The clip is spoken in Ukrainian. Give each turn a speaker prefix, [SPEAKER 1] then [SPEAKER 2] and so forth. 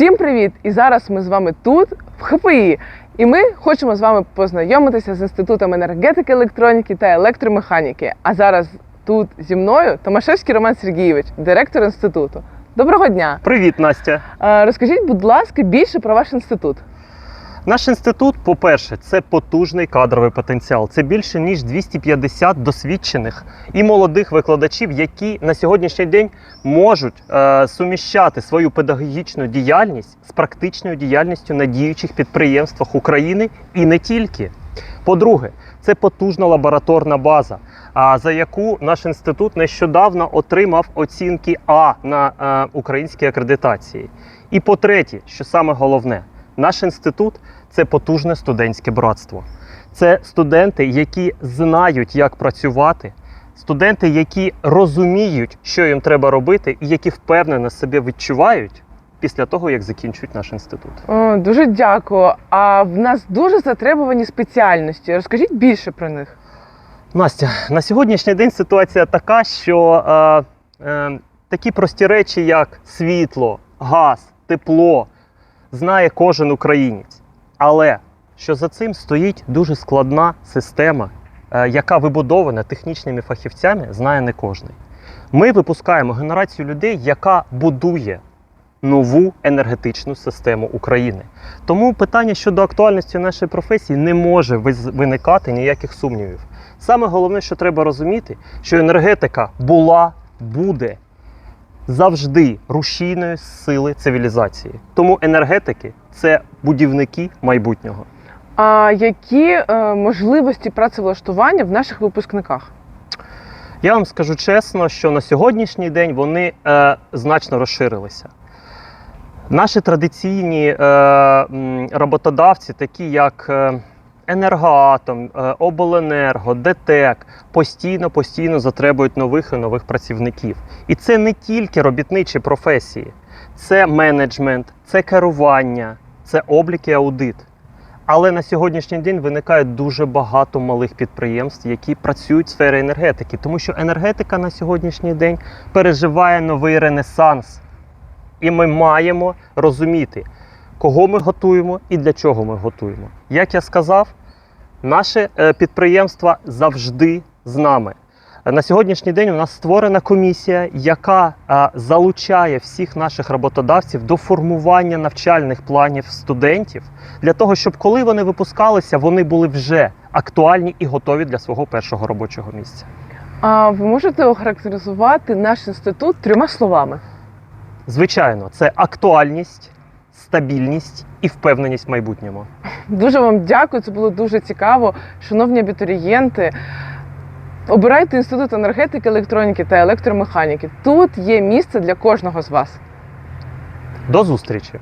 [SPEAKER 1] Всім привіт! І зараз ми з вами тут, в ХПІ. І ми хочемо з вами познайомитися з інститутом енергетики, електроніки та електромеханіки. А зараз тут зі мною Томашевський Роман Сергійович, директор інституту. Доброго дня!
[SPEAKER 2] Привіт, Настя.
[SPEAKER 1] Е, Розкажіть, будь ласка, більше про ваш інститут.
[SPEAKER 2] Наш інститут, по-перше, це потужний кадровий потенціал. Це більше ніж 250 досвідчених і молодих викладачів, які на сьогоднішній день можуть е, суміщати свою педагогічну діяльність з практичною діяльністю на діючих підприємствах України і не тільки. По-друге, це потужна лабораторна база, за яку наш інститут нещодавно отримав оцінки А на е, українській акредитації. І по-третє, що саме головне, наш інститут це потужне студентське братство. Це студенти, які знають, як працювати, студенти, які розуміють, що їм треба робити, і які впевнено себе відчувають після того, як закінчують наш інститут.
[SPEAKER 1] О, дуже дякую. А в нас дуже затребувані спеціальності. Розкажіть більше про них.
[SPEAKER 2] Настя, на сьогоднішній день ситуація така, що е, е, такі прості речі, як світло, газ, тепло, знає кожен українець. Але що за цим стоїть дуже складна система, е, яка вибудована технічними фахівцями, знає не кожен. Ми випускаємо генерацію людей, яка будує нову енергетичну систему України. Тому питання щодо актуальності нашої професії не може виникати ніяких сумнівів. Саме головне, що треба розуміти, що енергетика була, буде завжди рушійною сили цивілізації. Тому енергетики це будівники майбутнього.
[SPEAKER 1] А які е, можливості працевлаштування в наших випускниках?
[SPEAKER 2] Я вам скажу чесно, що на сьогоднішній день вони е, значно розширилися. Наші традиційні е, роботодавці, такі як е, Енергоатом, е, Обленерго, ДТЕК, постійно постійно затребують нових і нових працівників. І це не тільки робітничі професії, це менеджмент, це керування, це облік і аудит. Але на сьогоднішній день виникає дуже багато малих підприємств, які працюють в сфері енергетики, тому що енергетика на сьогоднішній день переживає новий ренесанс. І ми маємо розуміти, кого ми готуємо і для чого ми готуємо. Як я сказав, наше е, підприємство завжди з нами. На сьогоднішній день у нас створена комісія, яка е, залучає всіх наших роботодавців до формування навчальних планів студентів для того, щоб коли вони випускалися, вони були вже актуальні і готові для свого першого робочого місця.
[SPEAKER 1] А ви можете охарактеризувати наш інститут трьома словами?
[SPEAKER 2] Звичайно, це актуальність, стабільність і впевненість в майбутньому.
[SPEAKER 1] Дуже вам дякую, це було дуже цікаво. Шановні абітурієнти, обирайте інститут енергетики, електроніки та електромеханіки. Тут є місце для кожного з вас.
[SPEAKER 2] До зустрічі!